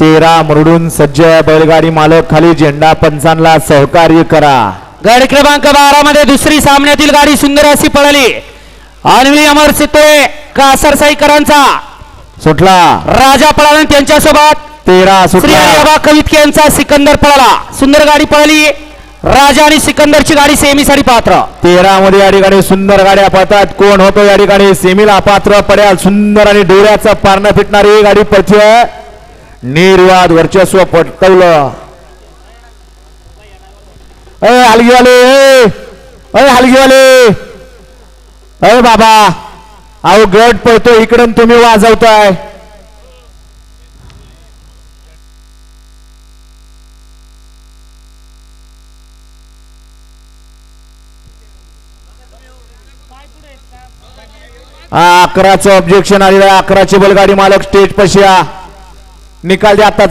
तेरा मुरडून सज्ज बैलगाडी मालक खाली झेंडा पंचांना सहकार्य करा. गाडी क्रमांक बारा मध्ये दुसरी सामन्यातील गाडी सुंदर अशी पळाली. अन्वी अमर सितोळे कासरसाईकरांचा सुटला. राजा पळाला आणि त्यांच्यासोबत तेरा सुटला. कवितके यांचा सिकंदर पळाला. सुंदर गाडी पळाली. राजा आणि सिकंदरची गाडी सेमीसाठी पात्र. तेरा मध्ये या ठिकाणी सुंदर गाड्या पळतात. कोण होतो या ठिकाणी? सेमीला पात्र पड्याल सुंदर आणि डोळ्याचं पारणं फिटणारी गाडी पळते निर्वाद वर्चस्व पटकवलं. अय हलगीवाले अय हलगीवाले. अय बाबा अहो गट पळतो इकडून तुम्ही वाजवताय. अकराचं ऑब्जेक्शन आलेलं आहे. अकराची बैलगाडी मालक स्टेज पशी या. निकाल द्या आताचा